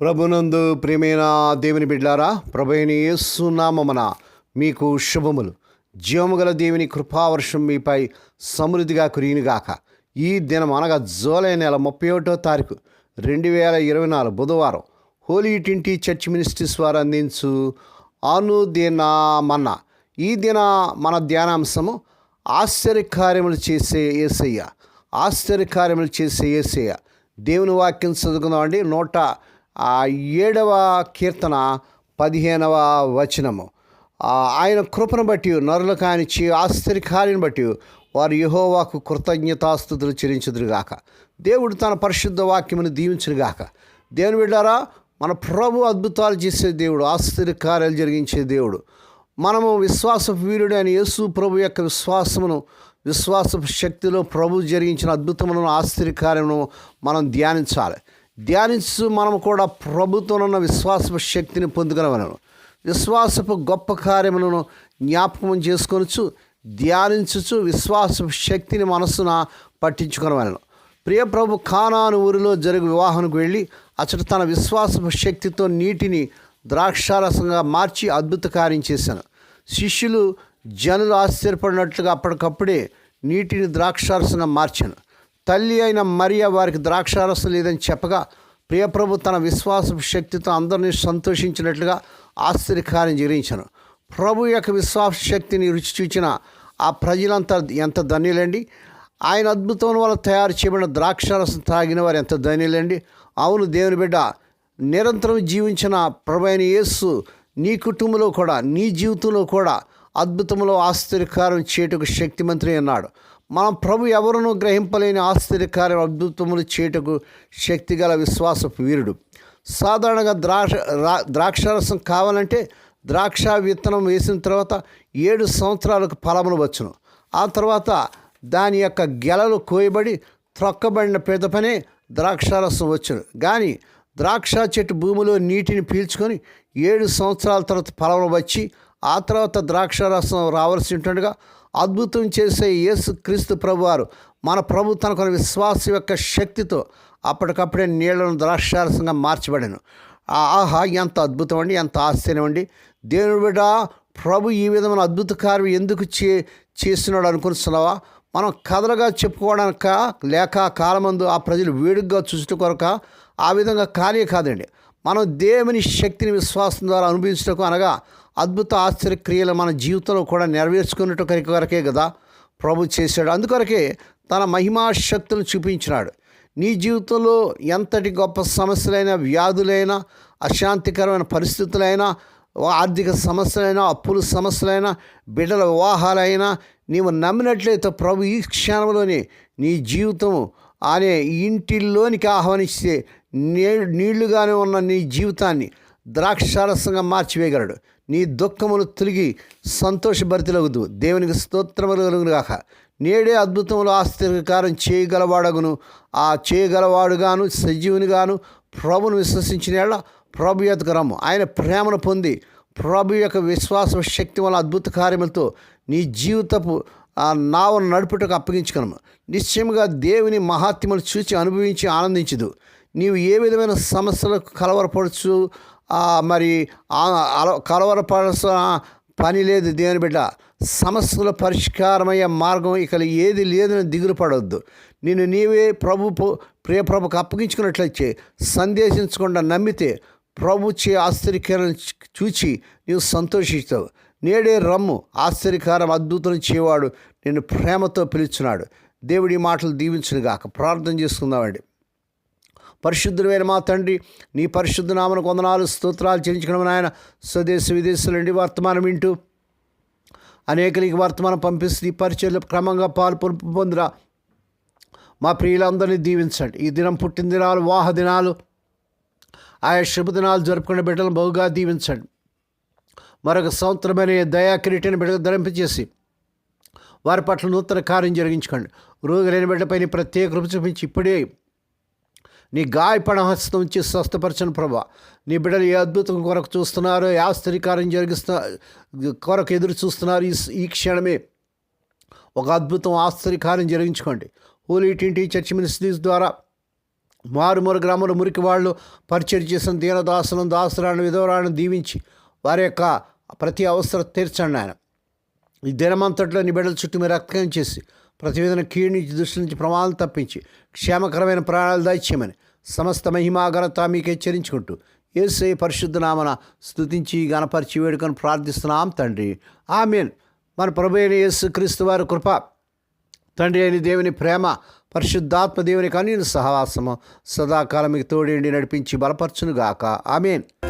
ప్రభునందు ప్రియమైన దేవుని బిడ్లారా ప్రభుని యేసునామమున మీకు శుభములు. జీవముగల దేవుని కృపావర్షం మీపై సమృద్ధిగా కురియునుగాక. ఈ దినం అనగా జూలై నెల ముప్పై ఒకటో తారీఖు రెండు వేల ఇరవై నాలుగు బుధవారం హోలీ టింటి చర్చ్ మినిస్ట్రీస్ వారు అందించు అనుదినమన్న. ఈ దిన మన ధ్యానాంశము ఆశ్చర్యకార్యములు చేసే ఏసయ్య. ఆశ్చర్యకార్యములు చేసే ఏసయ్య. దేవుని వాక్యం చదువుకుందామండి. నూట ఆ ఏడవ కీర్తన పదిహేనవ వచనము. ఆయన కృపను బట్టి నరులకు ఆయన చే ఆశ్చర్యకార్యం బట్టి వారు యహోవాకు కృతజ్ఞతాస్థుతులు చెల్లించుదురుగాక. దేవుడు తన పరిశుద్ధ వాక్యమును దీవించునుగాక. దేవుని బిడ్డారా మన ప్రభు అద్భుతాలు చేసే దేవుడు ఆశ్చర్యకార్యాలు జరిగించే దేవుడు. మనము విశ్వాస వీరుడు అని యేసు ప్రభు యొక్క విశ్వాసమును విశ్వాస శక్తిలో ప్రభు జరిగించిన అద్భుతములను ఆశ్చర్యకార్యమును మనం ధ్యానించాలి. ధ్యానించు మనము కూడా ప్రభుత్వం ఉన్న విశ్వాసపు శక్తిని పొందుకునవలను. విశ్వాసపు గొప్ప కార్యములను జ్ఞాపకం చేసుకొనొచ్చు ధ్యానించుచు విశ్వాసపు శక్తిని మనస్సున పట్టించుకొనవలను. ప్రియ ప్రభు ఖానాను ఊరిలో జరుగు వివాహానికి వెళ్ళి అతడు తన విశ్వాసపు శక్తితో నీటిని ద్రాక్షారసంగా మార్చి అద్భుత కార్యం చేశాను. శిష్యులు జనులు ఆశ్చర్యపడినట్లుగా అప్పటికప్పుడే నీటిని ద్రాక్షారసంగా మార్చాను. తల్లి అయిన మరియ వారికి ద్రాక్షారసం లేదని చెప్పగా ప్రియప్రభు తన విశ్వాస శక్తితో అందరినీ సంతోషించినట్లుగా ఆశ్చర్యకార్యం జరిగించాను. ప్రభు యొక్క విశ్వాస శక్తిని రుచి చూచిన ఆ ప్రజలంతా ఎంత ధన్యులండి. ఆయన అద్భుతం వల్ల తయారు చేయబడిన ద్రాక్షారసం తాగిన వారు ఎంత ధన్యులండి. అవును దేవుని బిడ్డ నిరంతరం జీవించిన ప్రభు అయిన యేస్సు నీ కుటుంబంలో కూడా నీ జీవితంలో కూడా అద్భుతంలో ఆశ్చర్యకారం చేయుటకు శక్తిమంత్రి అన్నాడు మనం ప్రభు ఎవరునూ గ్రహింపలేని ఆశ్చర్యకార్య అద్భుతములు చేయుటకు శక్తిగల విశ్వాసపు వీరుడు. సాధారణంగా ద్రాక్ష ద్రాక్షారసం కావాలంటే ద్రాక్ష విత్తనం వేసిన తర్వాత ఏడు సంవత్సరాలకు ఫలములు వచ్చును. ఆ తర్వాత దాని యొక్క గెలలు కోయబడి త్రొక్కబడిన పెదపనే ద్రాక్షారసం వచ్చును. కానీ ద్రాక్ష చెట్టు భూమిలో నీటిని పీల్చుకొని ఏడు సంవత్సరాల తర్వాత ఫలములు వచ్చి ఆ తర్వాత ద్రాక్షారసం రావాల్సి ఉంటుండగా అద్భుతం చేసే యేసు క్రీస్తు ప్రభువారు. మన ప్రభు తనకున్న విశ్వాస యొక్క శక్తితో అప్పటికప్పుడే నీళ్ళను ద్రాక్షారసంగా మార్చబడాను. ఆహా ఎంత అద్భుతం అండి ఎంత ఆశ్చర్యం అండి. దేవుని బిడ్డ ప్రభు ఈ విధమైన అద్భుత కార్యం ఎందుకు చే చేస్తున్నాడు అనుకుంటున్నావా? మనం కథలుగా చెప్పుకోవడానిక లేక కాలమందు ఆ ప్రజలు వేడుగ్గా చూసిన కొరక ఆ విధంగా కార్య కాదండి. మనం దేవుని శక్తిని విశ్వాసం ద్వారా అనుభవించటకు అనగా అద్భుత ఆశ్చర్యక్రియలు మన జీవితంలో కూడా నెరవేర్చుకున్నట్టు కొరకే కదా ప్రభు చేశాడు. అందుకొరకే తన మహిమా శక్తులను చూపించినాడు. నీ జీవితంలో ఎంతటి గొప్ప సమస్యలైనా వ్యాధులైనా అశాంతికరమైన పరిస్థితులైనా ఆర్థిక సమస్యలైనా అప్పుల సమస్యలైనా బిడ్డల వివాహాలైనా నీవు నమ్మినట్లయితే ప్రభు ఈ క్షణంలోనే నీ జీవితం అనే ఇంటిలోనికి ఆహ్వానిస్తే నీ నీళ్ళుగానే ఉన్న నీ జీవితాన్ని ద్రాక్షారసంగా మార్చివేయగలడు. నీ దుఃఖములు తొలగి సంతోషభరితలగుదు దేవునికి స్తోత్రములు గాక నేడే అద్భుతములు ఆశ్చర్యకారం చేయగలవాడగును. ఆ చేయగలవాడుగాను సజీవునిగాను ప్రభును విశ్వసించిన ప్రభు యొక్క రమ్ము. ఆయన ప్రేమను పొంది ప్రభు యొక్క విశ్వాస శక్తి వల్ల అద్భుత కార్యములతో నీ జీవితపు ఆ నావను నడుపుటకు అప్పగించుకున్నాము నిశ్చయముగా దేవుని మహాత్మ్యములు చూచి అనుభవించి ఆనందించదు నీవు ఏ విధమైన సమస్యలకు కలవరపడచ్చు మరి ఆ- పని లేదు దేవుని బిడ్డ. సమస్యల పరిష్కారమయ్యే మార్గం ఇక ఏది లేదని దిగులు పడవద్దు నేను నీవే ప్రభు ప్రియ ప్రభుకు అప్పగించుకున్నట్లయితే సందేశించకుండా నమ్మితే ప్రభు చే ఆశ్చర్యకరం చూచి నీవు సంతోషిస్తావు. నేడే రమ్ము ఆశ్చర్యకారం అద్భుతం చేయవాడు నేను ప్రేమతో పిలుచున్నాడు. దేవుడి మాటలు దీవించునుగాక. ప్రార్థన చేసుకుందామండి. పరిశుద్ధుడైన మా తండ్రి నీ పరిశుద్ధ నామను కొందనాలు స్తోత్రాలు చెల్లించడం ఆయన స్వదేశ విదేశాల నుండి వర్తమానం వింటూ అనేకలకి వర్తమానం పంపిస్తూ ఈ పరిచయలు క్రమంగా పాలు పొంపు మా ప్రియులందరినీ దీవించండి. ఈ దినం పుట్టిన దినాలు వాహ దినాలు ఆయా శుభదినాలు జరుపుకునే బిడ్డలను బహుగా దీవించండి. మరొక సంవత్సరమైన దయా కిరీటిని బిడ్డకు ధరింపజేసి వారి పట్ల నూతన కార్యం జరిగించుకోండి. రోగులైన బిడ్డపై ప్రత్యేక రూపు చూపించి ఇప్పుడే నీ గాయపడ హస్తం ఉంచి స్వస్థపరచను ప్రభా. నీ బిడ్డలు ఏ అద్భుతం కొరకు చూస్తున్నారో ఏ ఆశ్చర్యకార్యం జరిగిస్తున్న కొరకు ఎదురు చూస్తున్నారు ఈ ఈ క్షణమే. ఒక అద్భుతం ఆశ్చర్యకార్యం జరిగించుకోండి. హోలీ టింటి చర్చ్ మినిస్ట్రీస్ ద్వారా మారుమూరు గ్రామంలో మురికి వాళ్ళు పరిచయం చేసిన దీనదాసులను దాసురాలను విధవరాలను దీవించి వారి యొక్క ప్రతి అవసరం తీర్చండి ఆయన. ఈ దినమంతట్లో నీ బిడ్డల చుట్టూ మీరు రక్తం చేసి ప్రతివేదన క్షీణించి కీడు నుంచి దృష్టి నుంచి ప్రమాదం తప్పించి క్షేమకరమైన ప్రాణాలు దాచ్యమని సమస్త మహిమాఘనత మీకే హెచ్చరించుకుంటూ ఏసై పరిశుద్ధ నామన స్థుతించి గణపరిచి వేడుకను ప్రార్థిస్తున్నాం తండ్రి. ఆమెన్. మన ప్రభు అయిన యేసు క్రీస్తు వారి కృప తండ్రి అయిన దేవుని ప్రేమ పరిశుద్ధాత్మ దేవుని కానీ సహవాసము సదాకాలం మీకు తోడేండి నడిపించి బలపరచునుగాక. ఆమెన్.